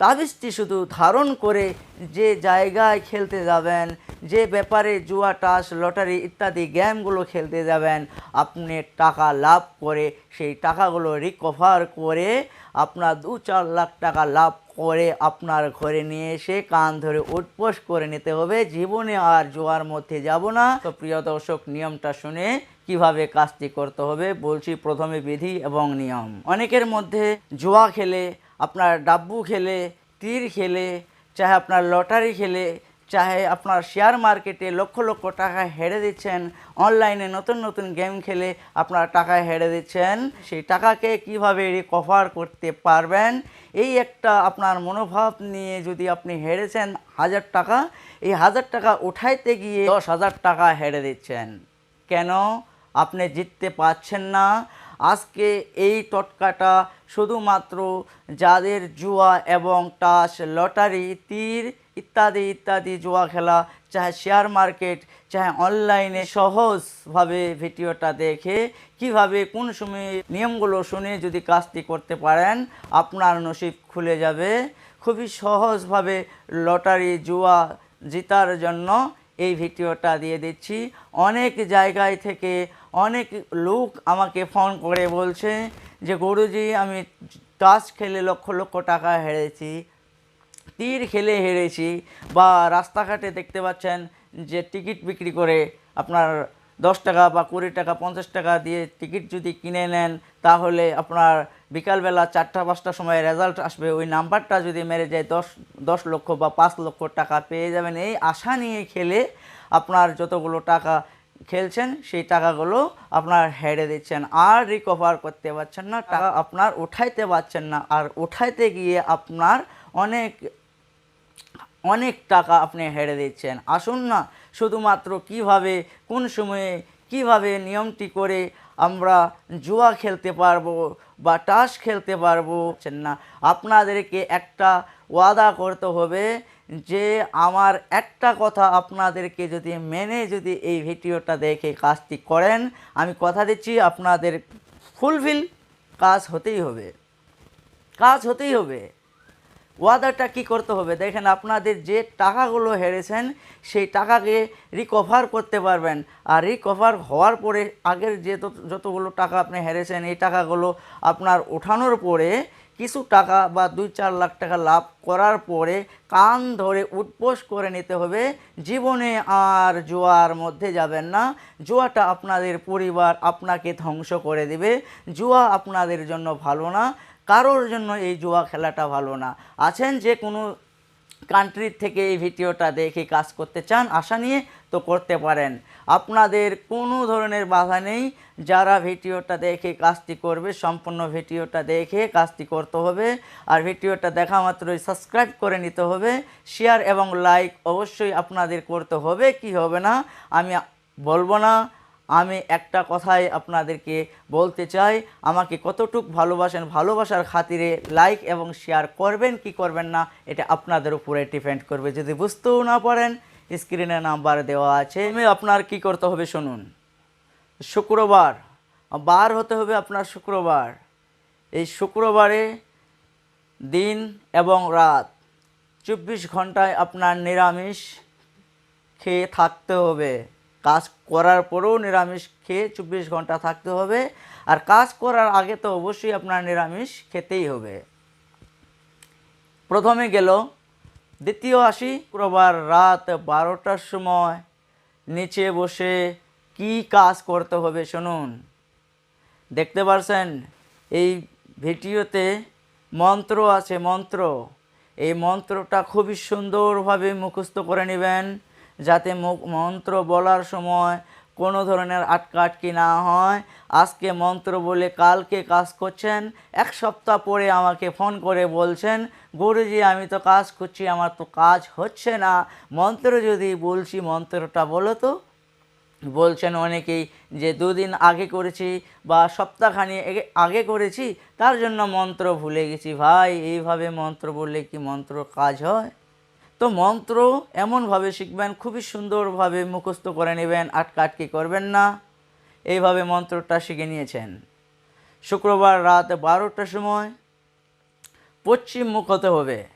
তাবিজটি শুধু ধারণ করে যে জায়গায় খেলতে যাবেন, যে ব্যাপারে জুয়া, টাস, লটারি ইত্যাদি গেমগুলো খেলতে যাবেন, আপনি টাকা লাভ করে সেই টাকাগুলো রিকভার করে আপনার দু চার লাখ টাকা লাভ করে আপনার ঘরে নিয়ে এসে কান ধরে উঠবোস করে নিতে হবে। জীবনে আর জোয়ার মধ্যে যাব না। তো প্রিয় দর্শক, নিয়মটা শুনে কীভাবে কাজটি করতে হবে বলছি প্রথমে বিধি এবং নিয়ম। অনেকের মধ্যে জুয়া খেলে আপনার ডাব্বু খেলে, তীর খেলে, চাহে আপনার লটারি খেলে, চাহে আপনার শেয়ার মার্কেটে লক্ষ লক্ষ টাকা হেরে দিচ্ছেন, অনলাইনে নতুন নতুন গেম খেলে আপনার টাকা হেরে দিচ্ছেন। সেই টাকাকে কীভাবে রিকভার করতে পারবেন? এই একটা আপনার মনোভাব নিয়ে যদি আপনি হেরেছেন হাজার টাকা, এই হাজার টাকা উঠাইতে গিয়ে দশ হাজার টাকা হেরে দিচ্ছেন। কেন? আপনি জিততে পারছেন না। আজকে এই টটকাটা শুধুমাত্র যাদের জুয়া এবং টাস, লটারি, তীর ইত্যাদি ইত্যাদি জুয়া খেলা, চাহে শেয়ার মার্কেট, চাহে অনলাইনে সহজভাবে ভিডিওটা দেখে কীভাবে, কোন সময় নিয়মগুলো শুনে যদি কাজটি করতে পারেন, আপনার নসিব খুলে যাবে। খুবই সহজভাবে লটারি, জুয়া জেতার জন্য এই ভিডিওটা দিয়ে দিচ্ছি। অনেক জায়গায় থেকে অনেক লোক আমাকে ফোন করে বলছে যে, গুরুজি, আমি টাচ খেলে লক্ষ লক্ষ টাকা হেরেছি, তীর খেলে হেরেছি বা রাস্তাঘাটে দেখতে পাচ্ছেন যে টিকিট বিক্রি করে আপনার দশ টাকা বা কুড়ি টাকা, পঞ্চাশ টাকা দিয়ে টিকিট যদি কিনে নেন, তাহলে আপনার বিকালবেলা চারটা, পাঁচটার সময় রেজাল্ট আসবে। ওই নাম্বারটা যদি মেরে যায়, দশ দশ লক্ষ বা পাঁচ লক্ষ টাকা পেয়ে যাবেন। এই আশা নিয়ে খেলে আপনার যতগুলো টাকা খেলছেন সেই টাকাগুলো আপনার হেরে দিচ্ছেন। আর রিকভার করতে পারছেন না টাকা আপনার উঠাইতে পারছেন না। আর উঠাইতে গিয়ে আপনার অনেক অনেক টাকা আপনি হেরে দিচ্ছেন। আসুন না শুধুমাত্র কীভাবে কোন সময়ে কীভাবে নিয়মটি করে আমরা জুয়া খেলতে পারব বা টাস খেলতে পারব না। আপনাদেরকে একটা ওয়াদা করতে হবে যে আমার একটা কথা আপনাদেরকে যদি মেনে যদি এই ভিডিওটা দেখে কাজটি করেন, আমি কথা দিচ্ছি, আপনাদের ফুলফিল কাজ হতেই হবে। কাজ হতেই হবে। ওয়াদারটা কি করতে হবে? দেখেন আপনাদের যে টাকাগুলো হেরেছেন, সেই টাকাকে রিকভার করতে পারবেন। আর রিকভার হওয়ার পরে আগের যে যতগুলো টাকা আপনি হেরেছেন, এই টাকাগুলো আপনার ওঠানোর পরে কিছু টাকা বা দুই চার লাখ টাকা লাভ করার পরে কান ধরে উঠবোস করে নিতে হবে, জীবনে আর জুয়ার মধ্যে যাবেন না। জুয়াটা আপনাদের পরিবার আপনাকে ধ্বংস করে দিবে। জুয়া আপনাদের জন্য ভালো না, কারোর জন্য এই জুয়া খেলাটা ভালো না। আছেন যে কোনো কান্ট্রির থেকে এই ভিডিওটা দেখে কাজ করতে চান, আশা নিয়ে তো করতে পারেন। আপনাদের কোনো ধরনের বাধা নেই। যারা ভিডিওটা দেখে কাজটি করবে, সম্পূর্ণ ভিডিওটা দেখে কাজটি করতে হবে। আর ভিডিওটা দেখা মাত্রই সাবস্ক্রাইব করে নিতে হবে। শেয়ার এবং লাইক অবশ্যই আপনাদের করতে হবে। কি হবে না? আমি বলব না। আমি একটা কথাই আপনাদেরকে বলতে চাই। আমাকে কতটুক ভালোবাসেন, ভালোবাসার খাতিরে লাইক এবং শেয়ার করবেন, কি করবেন না, এটা আপনাদের উপরে ডিপেন্ড করবে। যদি বুঝতেও না পারেন স্ক্রিনে নাম্বার দেওয়া আছে। আমি আপনার কি করতে হবে শুনুন। শুক্রবার, বার হতে হবে আপনার শুক্রবার। এই শুক্রবারে দিন এবং রাত চব্বিশ ঘন্টায় আপনার নিরামিষ খেয়ে থাকতে হবে। কাজ করার পরেও নিরামিষ খেয়ে চব্বিশ ঘণ্টা থাকতে হবে। আর কাজ করার আগে তো অবশ্যই আপনার নিরামিষ খেতেই হবে। প্রথমে গেল দ্বিতীয় আসি, শুক্রবার রাত বারোটার সময়। নিচে বসে কি কাজ করতে হবে শুনুন। দেখতে পারছেন, এই ভিডিওতে মন্ত্র আছে, মন্ত্র। এই মন্ত্রটা খুবই সুন্দরভাবে মুখস্থ করে নেবেন, যাতে মন্ত্র বলার সময় কোনো ধরনের আটকাটকি না হয়। আজকে মন্ত্র বলে কালকে কাজ করছেন। এক সপ্তাহ পরে আমাকে ফোন করে বলছেন, গুরুজি, আমি তো কাজ করছি, আমার তো কাজ হচ্ছে না। মন্ত্র যদি বলছি, মন্ত্রটা বলো তো। বলছেন অনেকেই যে, দুদিন আগে করেছি বা সপ্তাহখানি আগে করেছি, তার জন্য মন্ত্র ভুলে গেছি। ভাই, এইভাবে মন্ত্র বললে কি মন্ত্র কাজ হয়? তো মন্ত্র এমনভাবে শিখবেন, খুবই সুন্দরভাবে মুখস্থ করে নেবেন, আটকা আটকি করবেন না। এইভাবে মন্ত্রটা শিখে নিয়েছেন। শুক্রবার রাত বারোটার সময় পশ্চিম মুখ হতে হবে।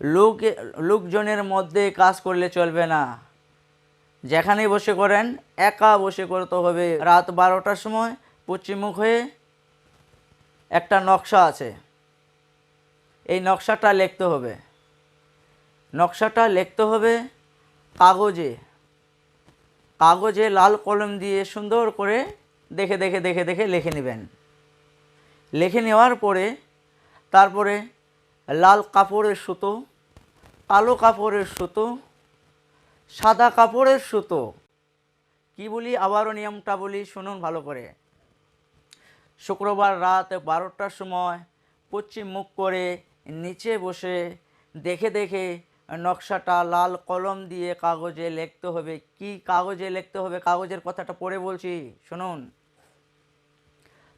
লোক, লোকজনের মধ্যে কাজ করলে চলবে না। যেখানে বসে করেন, একা বসে করতে হবে। রাত বারোটার সময় পশ্চিমমুখ হয়ে একটা নকশা আছে। এই নকশাটা লিখতে হবে। নকশাটা লিখতে হবে কাগজে। কাগজে লাল কলম দিয়ে সুন্দর করে দেখে দেখে দেখে দেখে লিখে নেবেন। লিখে নেওয়ার পরে তারপরে লাল কাপড়ের সুতো, কালো কাপড়ের সুতো, সাদা কাপড়ের সুতো। কি বলি? আবারও নিয়মটা বলি, শুনুন ভালো করে। শুক্রবার রাত বারোটার সময় পশ্চিম মুখ করে নিচে বসে দেখে দেখে নকশাটা লাল কলম দিয়ে কাগজে লিখতে হবে। কি কাগজে লিখতে হবে? কাগজের কথাটা পড়ে বলছি, শুনুন।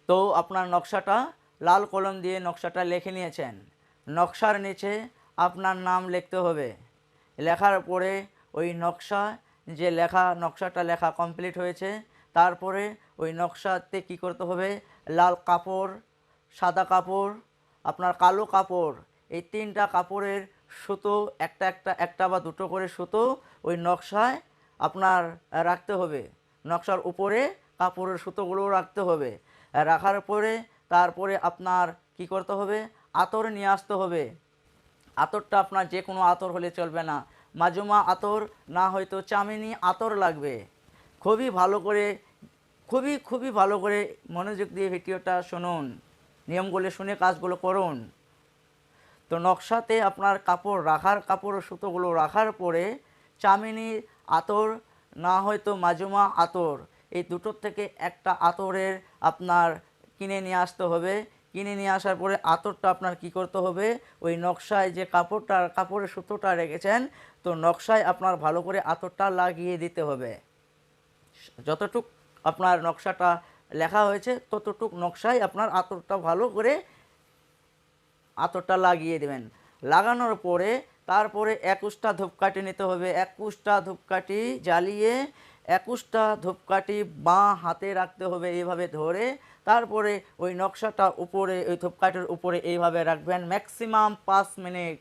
তো আপনার নকশাটা লাল কলম দিয়ে নকশাটা লিখে নিয়েছেন। নকশার নিচে আপনার নাম লিখতে হবে। লেখার পরে ওই নকশা, যে লেখা, নকশাটা লেখা কমপ্লিট হয়েছে, তারপরে ওই নকশাতে কি করতে হবে? লাল কাপড়, সাদা কাপড়, আপনার কালো কাপড়, এই তিনটা কাপড়ের সুতো, একটা একটা একটা বা দুটো করে সুতো ওই নকশায় আপনার রাখতে হবে। নকশার উপরে কাপড়ের সুতোগুলো রাখতে হবে। রাখার পরে তারপরে আপনার কি করতে হবে? আতর নিয়ে আসতে হবে। আতরটা আপনার যে কোনো আতর হলে চলবে না। মাজুমা আতর, না হয়তো চামিনি আতর লাগবে। খুবই ভালো করে, খুবই খুবই ভালো করে মনোযোগ দিয়ে ভিডিওটা শুনুন। নিয়মগুলো শুনে কাজগুলো করুন। তো নকশাতে আপনার কাপড় রাখার, কাপড় সুতোগুলো রাখার পরে চামিনি, আতর, না হয়তো মাজুমা আতর, এই দুটোর থেকে একটা আতরের আপনার কিনে নিয়ে আসতে হবে। কিনে নিয়ে আসার পরে আতরটা আপনার কি করতে হবে? ওই নকশায় যে কাপড়টার কাপড়ের সুতোটা রেখেছেন, তো নকশায় আপনার ভালো করে আতরটা লাগিয়ে দিতে হবে। যতটুক আপনার নকশাটা লেখা হয়েছে, ততটুক নকশায় আপনার আতরটা ভালো করে আতরটা লাগিয়ে দেবেন। লাগানোর পরে তারপরে একুশটা ধূপকাঠি নিতে হবে। একুশটা ধূপকাঠি জ্বালিয়ে একুশটা ধূপকাঠি বাঁ হাতে রাখতে হবে এইভাবে ধরে। তারপরে ওই নকশাটা উপরে, ওই ধূপকাঠির উপরে এইভাবে রাখবেন। ম্যাক্সিমাম পাঁচ মিনিট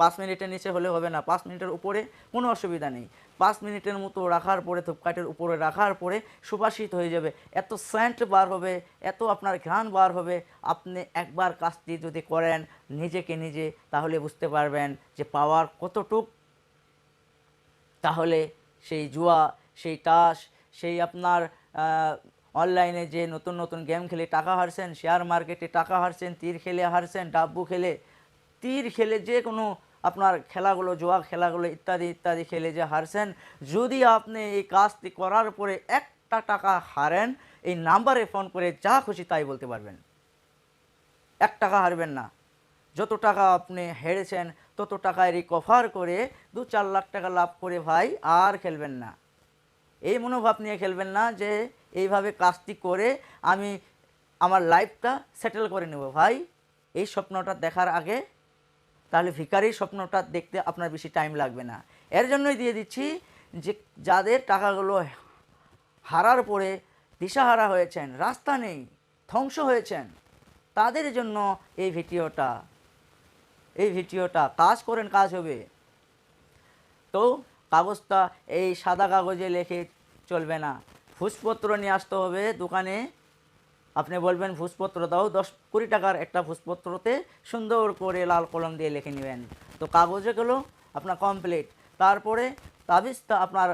পাঁচ মিনিটের নিচে হলে হবে না। পাঁচ মিনিটের উপরে কোনো অসুবিধা নেই। পাঁচ মিনিটের মতো রাখার পরে, ধূপকাঠির উপরে রাখার পরে সুবাসিত হয়ে যাবে। এত স্যান্ট বার হবে, এত আপনার ঘ্রাণ বার হবে। আপনি একবার কাজটি যদি করেন নিজেকে নিজে, তাহলে বুঝতে পারবেন যে পাওয়ার কতটুক। তাহলে সেই জুয়া, সেই তাস, সেই আপনার অনলাইনে যে নতুন নতুন গেম খেলে টাকা হারছেন, শেয়ার মার্কেটে টাকা হারছেন, তীর খেলে হারছেন, ডাব্বু খেলে, তীর খেলে যে কোনো আপনার খেলাগুলো, জুয়া খেলাগুলো ইত্যাদি ইত্যাদি খেলে যে হারছেন, যদি আপনি এই কাজটি করার পরে একটা টাকা হারেন, এই নাম্বারে ফোন করে যা খুশি তাই বলতে পারবেন। এক টাকা হারবেন না। যত টাকা আপনি হেরেছেন, তত টাকায় রিকভার করে দু চার লাখ টাকা লাভ করে ভাই আর খেলবেন না। এই মনোভাব নিয়ে খেলবেন না যে এইভাবে কাজটি করে আমি আমার লাইফটা সেটেল করে নেব ভাই। এই স্বপ্নটা দেখার আগে তাহলে ভিকারির স্বপ্নটা দেখতে আপনার বেশি টাইম লাগবে না। এর জন্যই দিয়ে দিচ্ছি যে যাদের টাকাগুলো হারার পরে দিশাহারা হয়েছেন, রাস্তা নেই, ধ্বংস হয়েছেন, তাদের জন্য এই ভিডিওটা এই ভিডিওটা কাজ করেন কাজ হবে। তো কাগজটা এই সাদা কাগজে লেখে চলবে না। ফুসপত্র নিয়ে আসতে হবে দোকানে। আপনি বলবেন ভুষপত্র দাও। দশ কুড়ি টাকার একটা ভুষপত্রতে সুন্দর করে লাল কলম দিয়ে লিখে নেবেন। তো কাগজে গেলো আপনার কমপ্লিট তারপরে তাবিজটা আপনার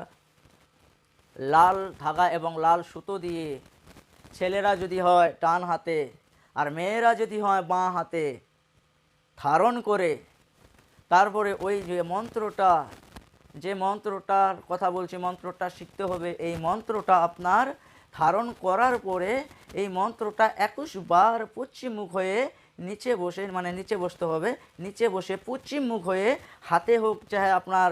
লাল ধাগা এবং লাল সুতো দিয়ে ছেলেরা যদি হয় টান হাতে আর মেয়েরা যদি হয় বাঁ হাতে ধারণ করে, তারপরে ওই যে মন্ত্রটা, যে মন্ত্রটার কথা বলছি, মন্ত্রটা শিখতে হবে। এই মন্ত্রটা আপনার ধারণ করার পরে এই মন্ত্রটা একুশ বার পশ্চিম মুখ হয়ে নিচে বসে মানে নিচে বসতে হবে, নিচে বসে পশ্চিম মুখ হয়ে হাতে হোক চাহে আপনার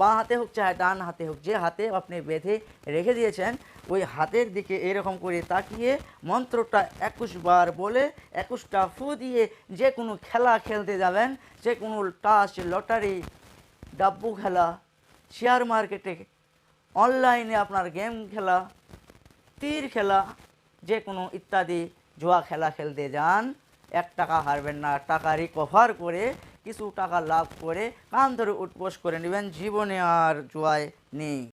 বাঁ হাতে হোক চাহে ডান হাতে হোক, যে হাতে আপনি বেঁধে রেখে দিয়েছেন, ওই হাতের দিকে এরকম করে তাকিয়ে মন্ত্রটা একুশ বার বলে একুশটা ফু দিয়ে যে কোনো খেলা খেলতে যাবেন, যে কোনো টাস, লটারি, ডাব্বু খেলা, শেয়ার মার্কেটে, অনলাইনে আপনার গেম খেলা, তীর খেলা যে কোনো ইত্যাদি জুয়া খেলা খেলতে যান, এক টাকা হারবেন না, টাকা রিকভার করে কিছু টাকা লাভ করে কান ধরে উঠবোস করে নেবেন, জীবনে আর জুয়ায় নেই।